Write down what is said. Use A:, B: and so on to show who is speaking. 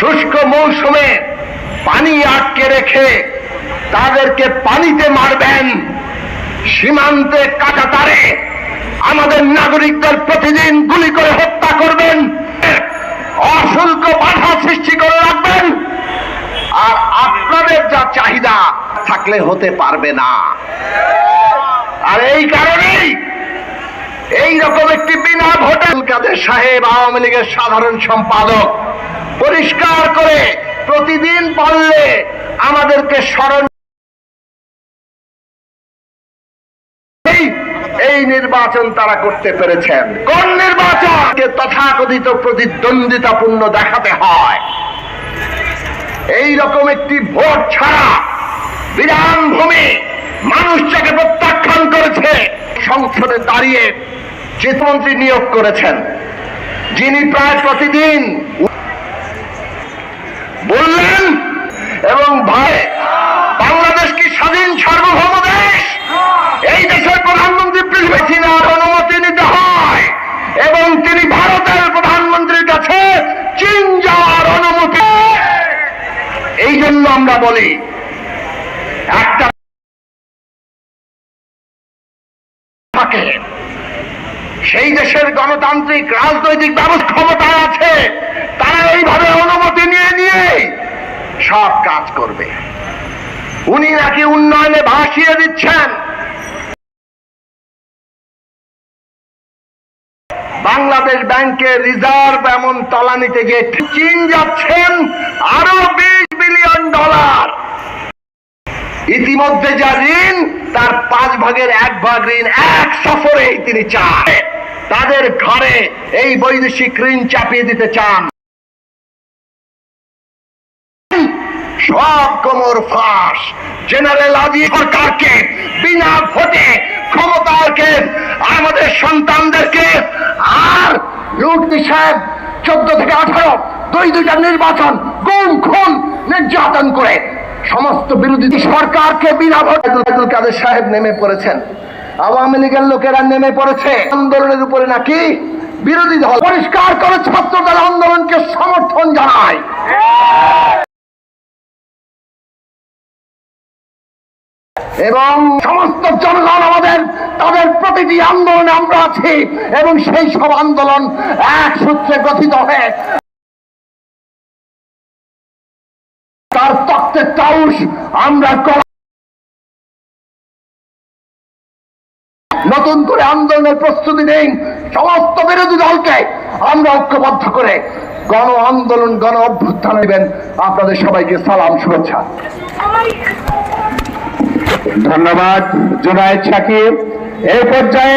A: শুষ্ক মৌসুমে পানি আটকে রেখে তাদেরকে পানিতে মারবেন। সীমান্তে কাটাতারে আমাদের নাগরিকদের প্রতিদিন গুলি করে হত্যা করবেন। অশুল্ক বাধা সৃষ্টি করে রাখবেন। আর আপনাদের যা চাহিদা থাকলে হতে পারবে না। আর এই কারণেই এই রকম একটি বিনা ভোটে কাদের সাহেব আওয়ামী লীগের সাধারণ সম্পাদক পরিষ্কার করে প্রতিদিন বললে আমাদেরকে স্মরণ এই- নির্বাচন তারা করতে পেরেছেন। কোন নির্বাচন তথাকথিত প্রতিদ্বন্দ্বিতাপূর্ণ দেখাতে হয়? এই রকম একটি ভোট ছাড়া বিধান ভূমি মানুষ যাকে প্রত্যাখ্যান করেছে, সংসদে দাঁড়িয়ে চিত্রমন্ত্রী নিয়োগ করেছেন। যিনি প্রায় প্রতিদিন বললেন এবং ভাই, বাংলাদেশ কি স্বাধীন সার্বভৌম দেশ এই দেশের প্রধানমন্ত্রী অনুমতি নিতে হয়, এবং তিনি ভারতের প্রধানমন্ত্রীর কাছে চীন যাওয়ার অনুমতি। এই জন্য আমরা বলি, একটা থাকে। সেই দেশের গণতান্ত্রিক রাজনৈতিক ব্যবস্থা ক্ষমতায় আছে তারা এইভাবে অনুমতি নিয়ে নিয়ে সব কাজ করবে। উনি নাকি উন্নয়নে ভাসিয়ে দিচ্ছেন। বাংলাদেশ ব্যাংকের রিজার্ভ এমন তলানিতে গিয়ে চীন যাচ্ছেন আরও বিশ বিলিয়ন ডলার। ইতিমধ্যে যা ঋণ, তার পাঁচ ভাগের এক ভাগ ঋণ এক সফরেই তিনি চান। তাদের ঘরে এই বৈদেশিক ঋণ চাপিয়ে দিতে চান। সব কোমর ফাঁস। জেনারেল আজি সরকারকে বিনা ভোটে ক্ষমতাকে আমাদের সন্তানদেরকে আর লুটনি সাহেব চোদ্দ থেকে আঠারো, দুই দুইটা নির্বাচন গুম খুন নির্যাতন করে সমস্ত বিরোধী সরকারকে বিনা ভোটে আব্দুল কাদের সাহেব নেমে পড়েছেন। আওয়ামী লীগের লোকেরা নেমে পড়েছে। আন্দোলনের উপরে নাকি বিরোধী দল পরিষ্কার করে ছাত্রদের আন্দোলনকে সমর্থন জানায়। এবং সমস্ত জনগণ আমাদের, তাদের প্রতিটি আন্দোলনে আমরা আছি এবং সেই সব আন্দোলন এক সূত্রে গঠিত হয়ে তার তত্ত্বের টাউস আমরা নতুন করে আন্দোলনের প্রস্তুতি নেই। সমস্ত বিরোধী দলকে আমরা ঐক্যবদ্ধ করে গণ আন্দোলন, গণ অভ্যুত্থান নেবেন। আপনাদের সবাইকে সালাম, শুভেচ্ছা।
B: ধন্যবাদ জুনায়দ সাকিব এই পর্যায়ে